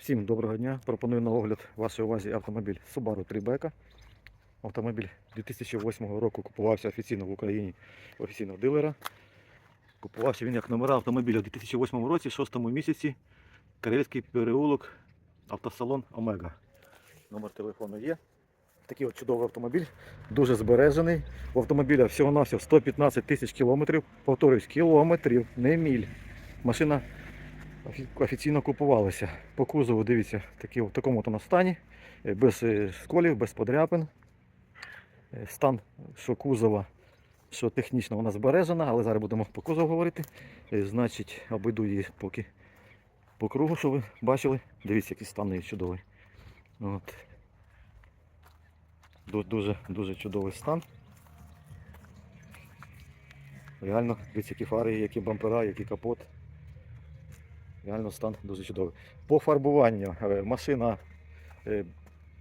Всім доброго дня. Пропоную на огляд вашій увазі автомобіль Subaru Tribeca. Автомобіль 2008 року купувався офіційно в Україні офіційного дилера. Купувався він як номера автомобіля у 2008 році, 6 місяці. Карельський переулок, автосалон Омега. Номер телефону є. Такий от чудовий автомобіль, дуже збережений. У автомобіля всього-навсього 115 тисяч кілометрів. Повторюсь, кілометрів, не міль. Машина офіційно купувалися. По кузову, дивіться, такі, в такому то стані, е, без е, сколів, без подряпин. Е, Стан, що кузова, що технічно вона збережена, але зараз будемо по кузову говорити. Значить, обійду її поки по кругу, що ви бачили. Дивіться, який стан її чудовий. От. Дуже, дуже чудовий стан. Реально, дивіться, які фари, які бампера, який капот. Реально стан дуже чудовий. По фарбуванню е, машина е,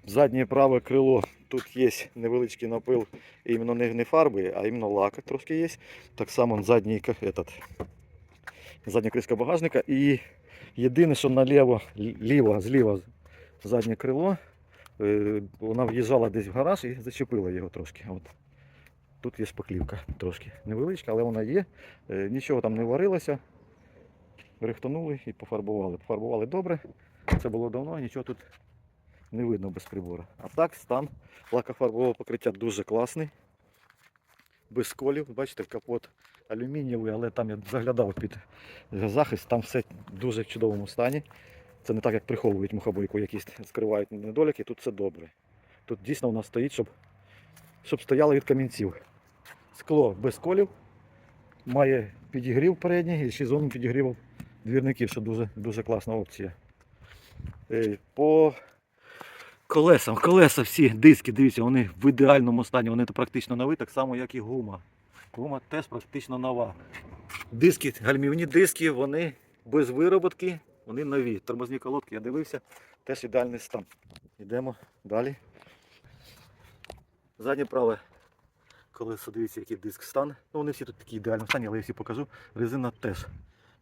заднє праве крило. Тут є невеличкий напил іменно не, фарби, а іменно лака трошки є. Так само задній этот, задня кришка багажника. І єдине, що наліво, ліво, зліва заднє крило, е, вона в'їжджала десь в гараж і зачепила його трошки. От. Тут є шпаклівка трошки невеличка, але вона є. Нічого там не варилося рихтанули і пофарбували. Пофарбували добре. Це було давно, нічого тут не видно без прибору. А так, стан лакофарбового покриття дуже класний. Без сколів. Бачите, капот алюмінієвий, але там я заглядав під захист, там все дуже в чудовому стані. Це не так, як приховують мухобойку, якісь скривають недоліки. Тут все добре. Тут дійсно воно стоїть, щоб, щоб стояло від камінців. Скло без колів, має підігрів передній і ще зону підігріву двірників, що дуже, дуже класна опція. Е, По колесам. Колеса всі диски, дивіться, вони в ідеальному стані, вони практично нові, так само, як і гума. Гума теж практично нова. Диски, гальмівні диски, вони без вироботки, вони нові. Тормозні колодки, я дивився, теж ідеальний стан. Йдемо далі. Заднє праве колесо, дивіться, який диск стан. Ну, вони всі тут такі ідеальні стані, але я всі покажу. Резина теж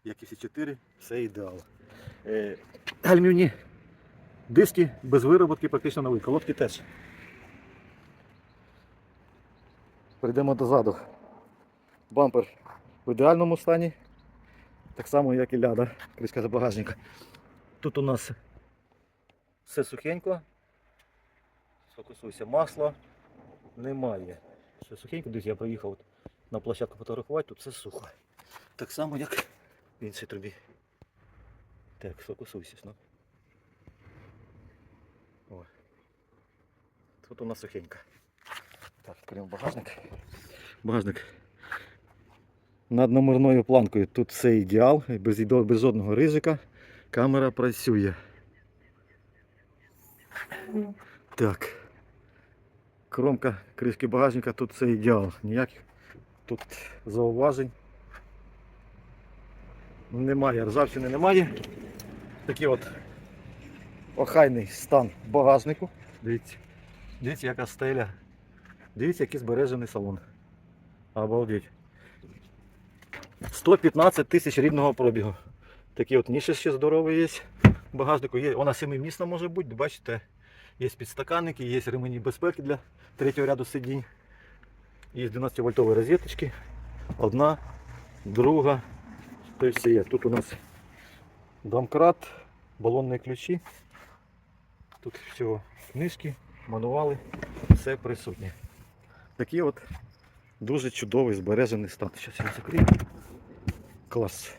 як і всі 4, все ідеал. Е, гальмівні диски без вироботки, практично нові. Колодки теж. Перейдемо дозаду. Бампер в ідеальному стані. Так само, як і ляда, кришка за багажника. Тут у нас все сухенько. Сфокусуйся, масла немає. Все сухенько, друзі, я приїхав на площадку фотографувати, тут все сухо. Так само, як в іншій трубі. Так, сфокусуйся. Ну. О. Тут у нас сухенько. Так, відкриємо багажник. Багажник. Над номерною планкою тут все ідеал, без, без жодного ризика. Камера працює. Так. Кромка кришки багажника, тут все ідеал. Ніяких тут зауважень немає, ржавчини немає. Такий от охайний стан багажнику. Дивіться. Дивіться, яка стеля. Дивіться, який збережений салон. Обалдеть. 115 тисяч рідного пробігу. Такі от ніші ще здорові є. Багажнику є. Вона семимісна може бути, бачите. Є підстаканники, є ремені безпеки для третього ряду сидінь. Є 12 вольтові розеточки. Одна, друга, Тобто все є. Тут у нас домкрат, балонні ключі. Тут всього книжки, мануали, все присутнє. Такий от дуже чудовий збережений стан. Зараз я закрию. Клас.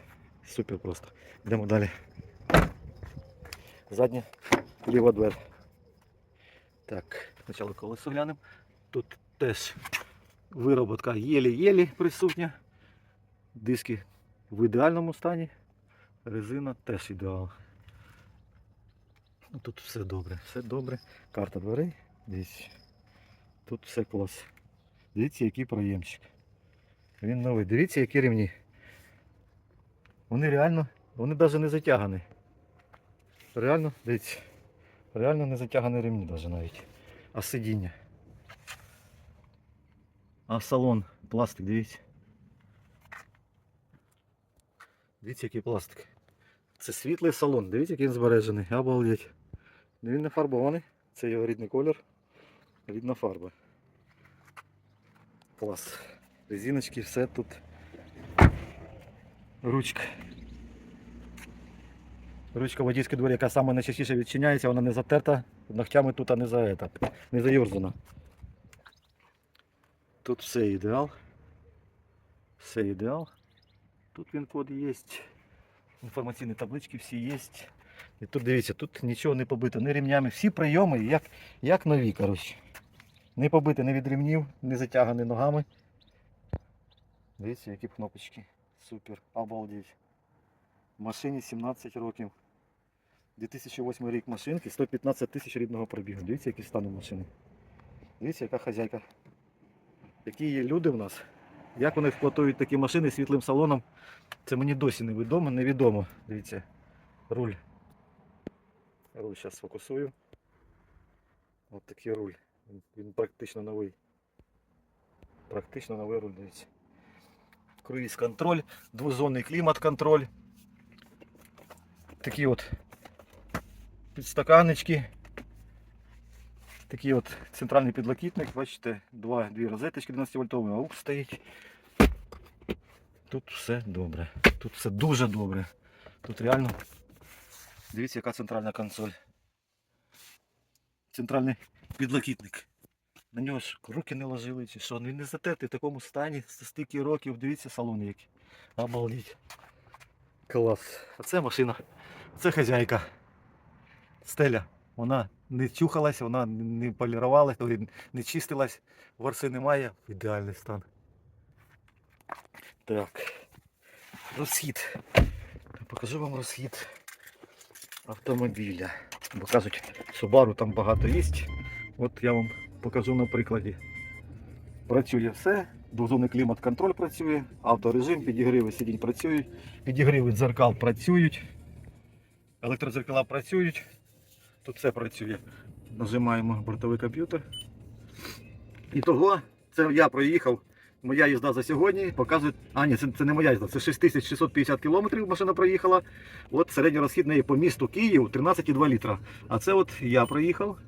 Супер просто. Йдемо далі. Задня ліва двері. Так, спочатку колесо глянемо. Тут теж вироботка єлі-єлі присутня. Диски в ідеальному стані. Резина теж ідеал. Ну, Тут все добре, все добре. Карта дверей. Дивіться. Тут все клас. Дивіться, який проємчик. Він новий. Дивіться, які ремні. Вони реально, вони навіть не затягані. Реально, дивіться. Реально не затягані ремні навіть навіть. А сидіння. А салон, пластик, дивіться. Дивіться, який пластик. Це світлий салон. Дивіться, який він збережений. Обалдеть. Ну, Він не фарбований. Це його рідний колір. Рідна фарба. Клас. Резиночки, все тут. Ручка. Ручка водійської двері, яка саме найчастіше відчиняється, вона не затерта ногтями тут, а не за это, не заюрзана. Тут все ідеал. Все ідеал. Тут він код є. Інформаційні таблички всі є. І тут дивіться, тут нічого не побито, ні ремнями. Всі прийоми як, як нові, коротше. Не побити ні від ремнів, не затягані ногами. Дивіться, які кнопочки. Супер, обалдеть. Машині 17 років. 2008 рік машинки, 115 тисяч рідного пробігу. Дивіться, який стан машини. Дивіться, яка хазяйка. Які є люди в нас. Як вони експлуатують такі машини світлим салоном, це мені досі невідомо, невідомо. Дивіться, руль. Руль зараз сфокусую. Ось такий руль. Він, він практично новий. Практично новий руль, дивіться. Круїз контроль, двозонний клімат контроль. Такі от підстаканнички. Такий от центральний підлокітник, бачите, два, дві розеточки 12 вольтовий аук стоїть. Тут все добре. Тут все дуже добре. Тут реально. Дивіться, яка центральна консоль. Центральний підлокітник. На нього ж руки не ложили чи що. Він не затертий в такому стані стільки років. Дивіться салон який. Обалдіть. Клас. А це машина. Це хазяйка. Стеля. Вона не чухалась, вона не полірувалась, не чистилась. Ворси немає. Ідеальний стан. Так. Розхід. Покажу вам розхід автомобіля. Бо кажуть, Subaru там багато є. От я вам покажу на прикладі. Працює все. Двозонний клімат контроль працює, авторежим, підігриви сидінь працюють, підігриви дзеркал працюють, електродзеркала працюють. Тут все працює. Нажимаємо бортовий комп'ютер. І того, це я проїхав. Моя їзда за сьогодні показує. А, ні, це, це не моя їзда, це 6650 кілометрів машина проїхала. От середній розхід неї по місту Київ 13,2 літра. А це от я проїхав.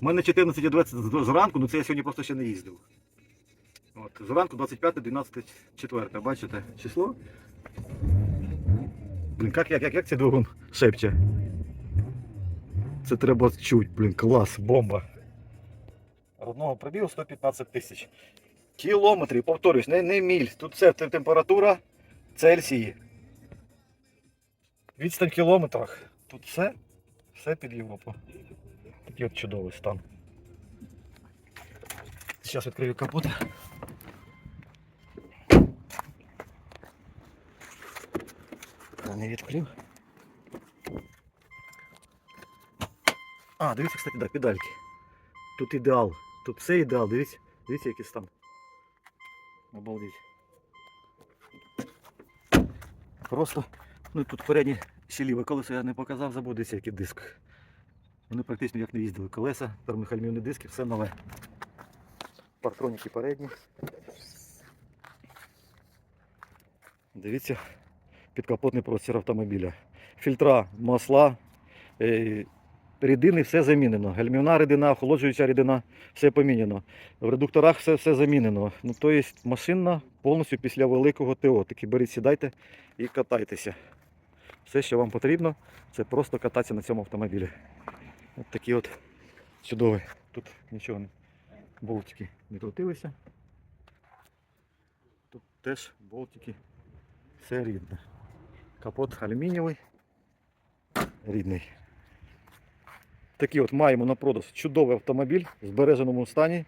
У мене 14,20 зранку, ну це я сьогодні просто ще не їздив. От, зранку 25, 12, 4, бачите число? Блін, як, як, як, як цей двигун шепче? Це треба чуть, блін, клас, бомба. Родного пробігу 115 тисяч. Кілометрів, повторюсь, не, не міль. Тут те- температура Цельсії. Відстань в кілометрах. Тут все, все під Європу. Такий от чудовий стан. Зараз відкрию капот. Не відкрив. А, дивіться, кстати, да, педальки. Тут ідеал. Тут все ідеал. Дивіться, дивіться, який стан. Обалдеть. Просто, ну тут передні щеліве колесо я не показав, забудеться який диск. Вони практично як не їздили. Колеса, термохальмівні диски, все нове. Партроніки передні. Дивіться, підкапотний простір автомобіля. Фільтра, масла, е, рідини все замінено. Гальмівна рідина, охолоджуюча рідина, все помінено. В редукторах все, все замінено. Ну, тобто машина повністю після великого ТО. Таки беріть, сідайте і катайтеся. Все, що вам потрібно, це просто кататися на цьому автомобілі. От такі от чудові. Тут нічого не. Болтики не крутилися. Тут теж болтики. Все рідне. Капот алюмінієвий. Рідний. Такий от маємо на продаж чудовий автомобіль в збереженому стані.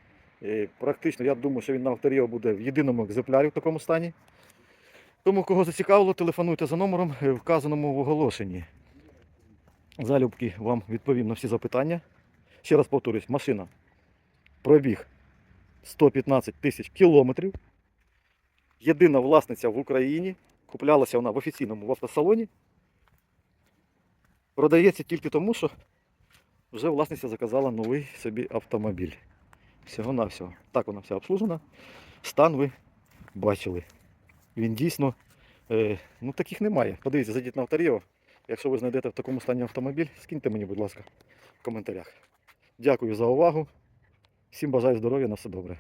Практично, я думаю, що він на авторіо буде в єдиному екземплярі в такому стані. Тому, кого зацікавило, телефонуйте за номером, е, вказаному в оголошенні. Залюбки вам відповім на всі запитання. Ще раз повторюсь, машина. Пробіг 115 тисяч кілометрів. Єдина власниця в Україні. Куплялася вона в офіційному в автосалоні. Продається тільки тому, що вже власниця заказала новий собі автомобіль. Всього-навсього. Так вона вся обслужена. Стан ви бачили. Він дійсно, е, ну таких немає. Подивіться, зайдіть на авторіо. Якщо ви знайдете в такому стані автомобіль, скиньте мені, будь ласка, в коментарях. Дякую за увагу. Всім бажаю здоров'я, на все добре.